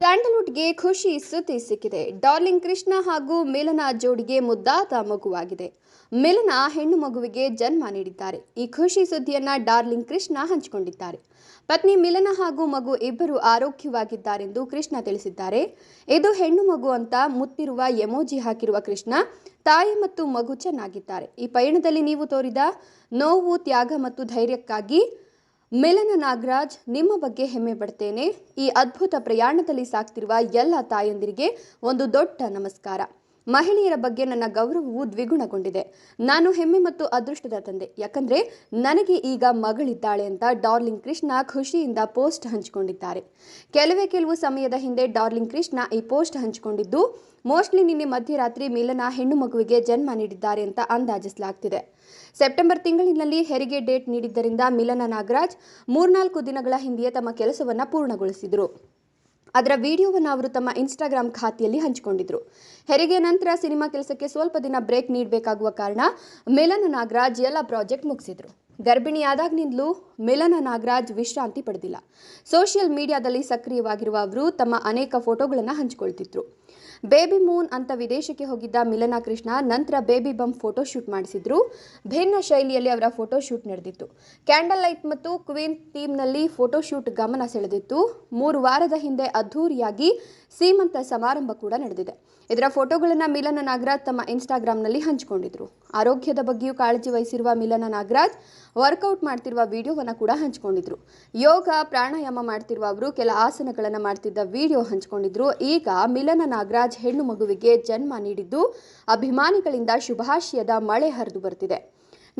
ಸ್ಯಾಂಡಲ್ವುಡ್ಗೆ ಖುಷಿ ಸುದ್ದಿ ಸಿಕ್ಕಿದೆ. ಡಾರ್ಲಿಂಗ್ ಕೃಷ್ಣ ಹಾಗೂ ಮಿಲನ ಜೋಡಿಗೆ ಮುದ್ದಾದ ಮಗುವಾಗಿದೆ. ಮಿಲನ ಹೆಣ್ಣು ಮಗುವಿಗೆ ಜನ್ಮ ನೀಡಿದ್ದಾರೆ. ಈ ಖುಷಿ ಸುದ್ದಿಯನ್ನ ಡಾರ್ಲಿಂಗ್ ಕೃಷ್ಣ ಹಂಚಿಕೊಂಡಿದ್ದಾರೆ. ಪತ್ನಿ ಮಿಲನ ಹಾಗೂ ಮಗು ಇಬ್ಬರು ಆರೋಗ್ಯವಾಗಿದ್ದಾರೆಂದು ಕೃಷ್ಣ ತಿಳಿಸಿದ್ದಾರೆ. ಇದು ಹೆಣ್ಣು ಮಗು ಅಂತ ಮುತ್ತಿರುವ ಎಮೋಜಿ ಹಾಕಿರುವ ಕೃಷ್ಣ, ತಾಯಿ ಮತ್ತು ಮಗು ಚೆನ್ನಾಗಿದ್ದಾರೆ. ಈ ಪಯಣದಲ್ಲಿ ನೀವು ತೋರಿದ ನೋವು, ತ್ಯಾಗ ಮತ್ತು ಧೈರ್ಯಕ್ಕಾಗಿ ಮಿಲನ ನಾಗರಾಜ್, ನಿಮ್ಮ ಬಗ್ಗೆ ಹೆಮ್ಮೆ ಪಡ್ತೇನೆ. ಈ ಅದ್ಭುತ ಪ್ರಯಾಣದಲ್ಲಿ ಸಾಕ್ತಿರುವ ಎಲ್ಲ ತಾಯಂದಿರಿಗೆ ಒಂದು ದೊಡ್ಡ ನಮಸ್ಕಾರ. ಮಹಿಳೆಯರ ಬಗ್ಗೆ ನನ್ನ ಗೌರವವು ದ್ವಿಗುಣಗೊಂಡಿದೆ. ನಾನು ಹೆಮ್ಮೆ ಮತ್ತು ಅದೃಷ್ಟದ ತಂದೆ. ಯಾಕಂದ್ರೆ ನನಗೆ ಈಗ ಮಗಳಿದ್ದಾಳೆ ಅಂತ ಡಾರ್ಲಿಂಗ್ ಕೃಷ್ಣ ಖುಷಿಯಿಂದ ಪೋಸ್ಟ್ ಹಂಚಿಕೊಂಡಿದ್ದಾರೆ. ಕೆಲವೇ ಕೆಲವು ಸಮಯದ ಹಿಂದೆ ಡಾರ್ಲಿಂಗ್ ಕೃಷ್ಣ ಈ ಪೋಸ್ಟ್ ಹಂಚಿಕೊಂಡಿದ್ದು, ಮೋಸ್ಟ್ಲಿ ನಿನ್ನೆ ಮಧ್ಯರಾತ್ರಿ ಮಿಲನ ಹೆಣ್ಣು ಮಗುವಿಗೆ ಜನ್ಮ ನೀಡಿದ್ದಾರೆ ಅಂತ ಅಂದಾಜಿಸಲಾಗ್ತಿದೆ. ಸೆಪ್ಟೆಂಬರ್ ತಿಂಗಳಿನಲ್ಲಿ ಹೆರಿಗೆ ಡೇಟ್ ನೀಡಿದ್ದರಿಂದ ಮಿಲನ ನಾಗರಾಜ್ ಮೂರ್ನಾಲ್ಕು ದಿನಗಳ ಹಿಂದೆಯೇ ತಮ್ಮ ಕೆಲಸವನ್ನು ಪೂರ್ಣಗೊಳಿಸಿದರು. ಅದರ ವಿಡಿಯೋವನ್ನು ಅವರು ತಮ್ಮ ಇನ್ಸ್ಟಾಗ್ರಾಮ್ ಖಾತೆಯಲ್ಲಿ ಹಂಚಿಕೊಂಡಿದ್ರು. ಹೆರಿಗೆ ನಂತರ ಸಿನಿಮಾ ಕೆಲಸಕ್ಕೆ ಸ್ವಲ್ಪ ದಿನ ಬ್ರೇಕ್ ನೀಡಬೇಕಾಗುವ ಕಾರಣ ಮಿಲನ ನಾಗರಾಜ್ ಎಲ್ಲ ಪ್ರಾಜೆಕ್ಟ್ ಮುಗಿಸಿದ್ರು. ಗರ್ಭಿಣಿಯಾದಾಗಿನಿಂದಲೂ ಮಿಲನ ನಾಗರಾಜ್ ವಿಶ್ರಾಂತಿ ಪಡೆದಿಲ್ಲ. ಸೋಷಿಯಲ್ ಮೀಡಿಯಾದಲ್ಲಿ ಸಕ್ರಿಯವಾಗಿರುವ ಅವರು ತಮ್ಮ ಅನೇಕ ಫೋಟೋಗಳನ್ನು ಹಂಚಿಕೊಳ್ತಿದ್ರು. ಬೇಬಿ ಮೂನ್ ಅಂತ ವಿದೇಶಕ್ಕೆ ಹೋಗಿದ್ದ ಮಿಲನ ಕೃಷ್ಣ ನಂತರ ಬೇಬಿ ಬಮ್ ಫೋಟೋ ಶೂಟ್ ಮಾಡಿಸಿದ್ರು. ಭಿನ್ನ ಶೈಲಿಯಲ್ಲಿ ಅವರ ಫೋಟೋ ಶೂಟ್ ನಡೆದಿತ್ತು. ಕ್ಯಾಂಡಲ್ ಲೈಟ್ ಮತ್ತು ಕ್ವೀನ್ ಥೀಮ್ನಲ್ಲಿ ಫೋಟೋ ಶೂಟ್ ಗಮನ ಸೆಳೆದಿತ್ತು. ಮೂರು ವಾರದ ಹಿಂದೆ ಅದ್ಧೂರಿಯಾಗಿ ಸೀಮಂತ ಸಮಾರಂಭ ಕೂಡ ನಡೆದಿದೆ. ಇದರ ಫೋಟೋಗಳನ್ನು ಮಿಲನ ನಾಗರಾಜ್ ತಮ್ಮ ಇನ್ಸ್ಟಾಗ್ರಾಮ್ನಲ್ಲಿ ಹಂಚಿಕೊಂಡಿದ್ರು. ಆರೋಗ್ಯದ ಬಗ್ಗೆಯೂ ಕಾಳಜಿ ವಹಿಸಿರುವ ಮಿಲನ ನಾಗರಾಜ್ ವರ್ಕೌಟ್ ಮಾಡ್ತಿರುವ ವಿಡಿಯೋವನ್ನು ಕೂಡ ಹಂಚಿಕೊಂಡಿದ್ರು. ಯೋಗ, ಪ್ರಾಣಾಯಾಮ ಮಾಡ್ತಿರುವ ಅವರು, ಕೆಲ ಆಸನಗಳನ್ನು ಮಾಡ್ತಿದ್ದ ವಿಡಿಯೋ ಹಂಚಿಕೊಂಡಿದ್ರು. ಈಗ ಮಿಲನ ನಾಗರಾಜ್ ಹೆಣ್ಣು ಮಗುವಿಗೆ ಜನ್ಮ ನೀಡಿದ್ದು ಅಭಿಮಾನಿಗಳಿಂದ ಶುಭಾಶಯದ ಮಳೆ ಹರಿದು ಬರ್ತಿದೆ.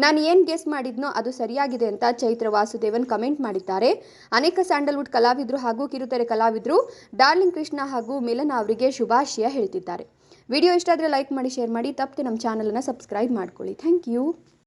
ನಾನು ಏನು ಗೆಸ್ ಮಾಡಿದ್ನೋ ಅದು ಸರಿಯಾಗಿದೆ ಅಂತ ಚೈತ್ರ ವಾಸುದೇವನ್ ಕಮೆಂಟ್ ಮಾಡಿದ್ದಾರೆ. ಅನೇಕ ಸ್ಯಾಂಡಲ್ವುಡ್ ಕಲಾವಿದರು ಹಾಗೂ ಕಿರುತೆರೆ ಕಲಾವಿದರು ಡಾರ್ಲಿಂಗ್ ಕೃಷ್ಣ ಹಾಗೂ ಮಿಲನ ಅವರಿಗೆ ಶುಭಾಶಯ ಹೇಳ್ತಿದ್ದಾರೆ. ವಿಡಿಯೋ ಇಷ್ಟ ಆದರೆ ಲೈಕ್ ಮಾಡಿ, ಶೇರ್ ಮಾಡಿ, ತಪ್ಪದೆ ನಮ್ಮ ಚಾನಲನ್ನು ಸಬ್ಸ್ಕ್ರೈಬ್ ಮಾಡ್ಕೊಳ್ಳಿ. Thank you.